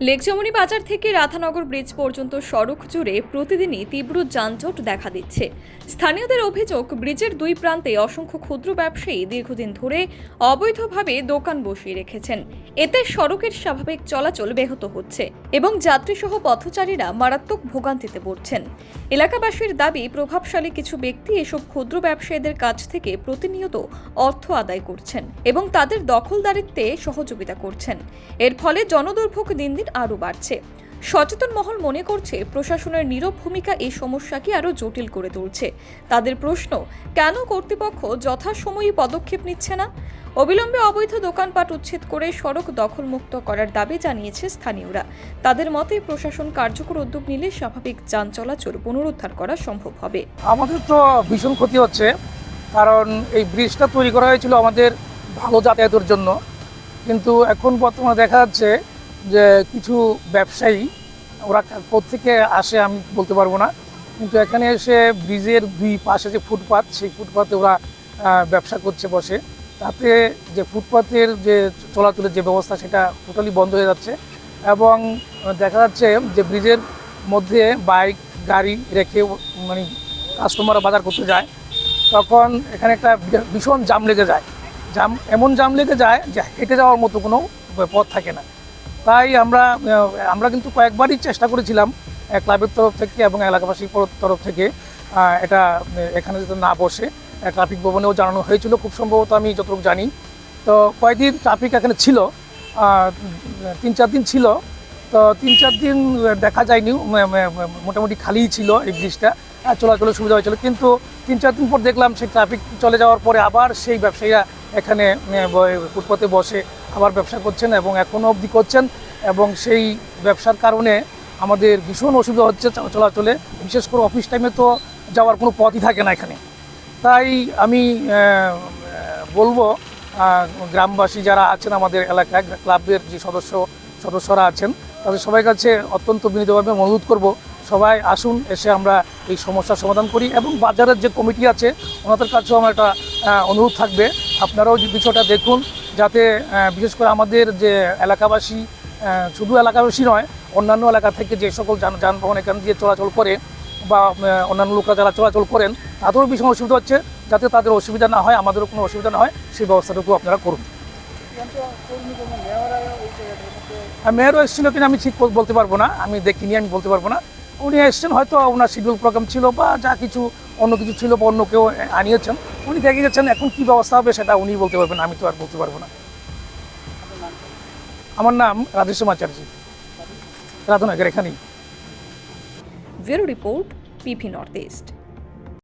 লেকচমনি বাজার থেকে রাধানগর ব্রিজ পর্যন্ত সড়ক জুড়ে প্রতিদিনই তীব্র যানজট দেখা দিচ্ছে। স্থানীয়দের অভিযোগ, ব্রিজের দুই প্রান্তে অসংখ্য ক্ষুদ্র ব্যবসায়ী দীর্ঘদিন ধরে অবৈধভাবে দোকান বসিয়ে রেখেছেন। এতে সড়কের স্বাভাবিক চলাচল ব্যাহত হচ্ছে এবং যাত্রীসহ পথচারীরা মারাত্মক ভোগান্তিতে পড়ছেন। এলাকাবাসীর দাবি, প্রভাবশালী কিছু ব্যক্তি এসব ক্ষুদ্র ব্যবসায়ীদের কাছ থেকে প্রতিনিয়ত অর্থ আদায় করছেন এবং তাদের দখলদারিত্বে সহযোগিতা করছেন। এর ফলে জনদুর্ভোগ দিন দিন আরও বাড়ছে। সচেতন মহল মনে করছে প্রশাসনের নীরব ভূমিকা এই সমস্যাকে আরও জটিল করে তুলছে। তাদের প্রশ্ন, কেন কর্তৃপক্ষ যথাসময়ে পদক্ষেপ নিচ্ছে না? অবিলম্বে অবৈধ দোকানপাট উচ্ছেদ করে সড়ক দখলমুক্ত করার দাবি জানিয়েছে স্থানীয়রা। তাদের মতে, প্রশাসন কার্যকর উদ্যোগ নিলে স্বাভাবিক যান চলাচল পুনরুদ্ধার করা সম্ভব হবে। আমাদের তো ভীষণ ক্ষতি হচ্ছে, কারণ এই ব্রিজটা তৈরি করা হয়েছিল আমাদের ভালো যাতায়াতের জন্য। কিন্তু এখন বর্তমানে দেখা যাচ্ছে যে কিছু ব্যবসায়ী, ওরা কোথেকে আসে আমি বলতে পারব না। কিন্তু এখানে এসে ব্রিজের দুই পাশে যে ফুটপাত, সেই ফুটপাতে ওরা ব্যবসা করছে, বসে। তাতে যে ফুটপাতের যে চলাচলের যে ব্যবস্থা, সেটা টোটালি বন্ধ হয়ে যাচ্ছে। এবং দেখা যাচ্ছে যে ব্রিজের মধ্যে বাইক, গাড়ি রেখে মানে কাস্টমাররা বাজার করতে যায়। তখন এখানে একটা ভীষণ জাম লেগে যায়। জাম এমন জাম লেগে যায় যে হেঁটে যাওয়ার মতো কোনো পথ থাকে না। তাই আমরা আমরা কিন্তু কয়েকবারই চেষ্টা করেছিলাম ক্লাবের তরফ থেকে এবং এলাকাবাসীর তরফ থেকে এটা এখানে যাতে না বসে ট্রাফিক ভবনেও জানানো হয়েছিল, খুব সম্ভবত আমি যতটুকু জানি। তো কয়েকদিন ট্রাফিক এখানে ছিল তিন চার দিন ছিল, তো তিন চার দিন দেখা যায়নি মোটামুটি খালিই ছিল এই ব্রিজটা চলাচলের সুবিধা হয়েছিল। কিন্তু তিন চার দিন পর দেখলাম সেই ট্রাফিক চলে যাওয়ার পরে আবার সেই ব্যবসায়ীরা এখানে ফুটপাতে বসে আবার ব্যবসা করছেন এবং এখনও অবধি করছেন এবং সেই ব্যবসার কারণে আমাদের ভীষণ অসুবিধা হচ্ছে চলাচলে। বিশেষ করে অফিস টাইমে তো যাওয়ার কোনো পথই থাকে না এখানে। তাই আমি বলব গ্রামবাসী যারা আছেন আমাদের এলাকায় ক্লাবের যে সদস্য, সদস্যরা আছেন, তাদের সবাই কাছে অত্যন্ত বিনীতভাবে অনুরোধ করব, সবাই আসুন, এসে আমরা এই সমস্যার সমাধান করি এবং বাজারের যে কমিটি আছে, ওনাদের কাছেও আমার একটা অনুরোধ থাকবে। আপনারাও যে বিষয়টা দেখুন, যাতে বিশেষ করে আমাদের যে এলাকাবাসী শুধু এলাকাবাসী নয়, অন্যান্য এলাকা থেকে যে সকল যান, যানবাহন এখান দিয়ে চলাচল করে বা অন্যান্য লোকরা যারা চলাচল করেন, তাদেরও ভীষণ অসুবিধা হচ্ছে, যাতে তাদের অসুবিধা না হয়, আমাদেরও কোনো অসুবিধা না হয়, সেই ব্যবস্থাটুকু আপনারা করুন। মেয়রও এসেছিল কিনা আমি ঠিক বল- বলতে পারব না, আমি দেখিনি, আমি বলতে পারব না। উনি এসেছেন, হয়তো ওনার শিডিউল প্রোগ্রাম ছিল বা যা কিছু অন্য কিছু ছিল বা অন্য কেউ আনিয়েছেন। উনি দেখে গেছেন এখন কি ব্যবস্থা হবে সেটা উনি বলতে পারবেন, আমি তো আর বলতে পারব না। আমার নাম রাধেশ্যাম আচার্য রাধানগর, এখানেই। Bureau report PP north east.